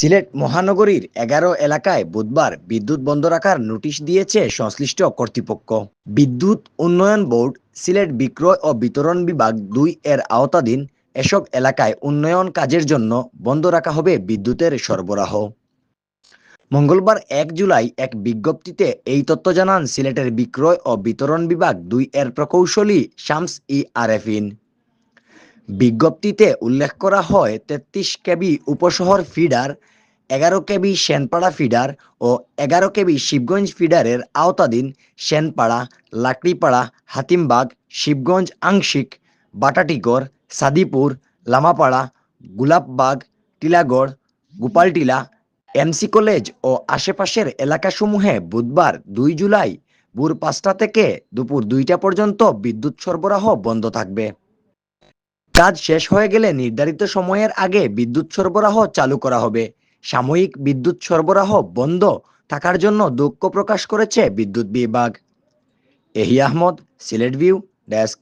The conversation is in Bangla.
সিলেট মহানগরীর এগারো এলাকায় বুধবার বিদ্যুৎ বন্ধ রাখার নোটিশ দিয়েছে সংশ্লিষ্ট কর্তৃপক্ষ। বিদ্যুৎ উন্নয়ন বোর্ড, সিলেট বিক্রয় ও বিতরণ বিভাগ দুই এর আওতাধীন এসব এলাকায় উন্নয়ন কাজের জন্য বন্ধ রাখা হবে বিদ্যুতের সরবরাহ। মঙ্গলবার এক জুলাই এক বিজ্ঞপ্তিতে এই তথ্য জানান সিলেটের বিক্রয় ও বিতরণ বিভাগ দুই এর প্রকৌশলী শামস ই আরেফিন। বিজ্ঞপ্তিতে উল্লেখ করা হয়, তেত্রিশ কেবি উপশহর ফিডার, এগারো কেবি সেনপাড়া ফিডার ও এগারো কেবি শিবগঞ্জ ফিডারের আওতাধীন সেনপাড়া, লাকড়িপাড়া, হাতিমবাগ, শিবগঞ্জ আংশিক বাটাটিগড় সাদিপুর, লামাপাড়া গুলাববাগ টিলাগড়, গোপালটিলা, এমসি কলেজ ও আশেপাশের এলাকাসমূহে বুধবার দুই জুলাই ভোর পাঁচটা থেকে দুপুর দুইটা পর্যন্ত বিদ্যুৎ সরবরাহ বন্ধ থাকবে। কাজ শেষ হয়ে গেলে নির্ধারিত সময়ের আগে বিদ্যুৎ সরবরাহ চালু করা হবে। সাময়িক বিদ্যুৎ সরবরাহ বন্ধ থাকার জন্য দুঃখ প্রকাশ করেছে বিদ্যুৎ বিভাগ। এহি আহমদ, সিলেট ভিউ, ডেস্ক।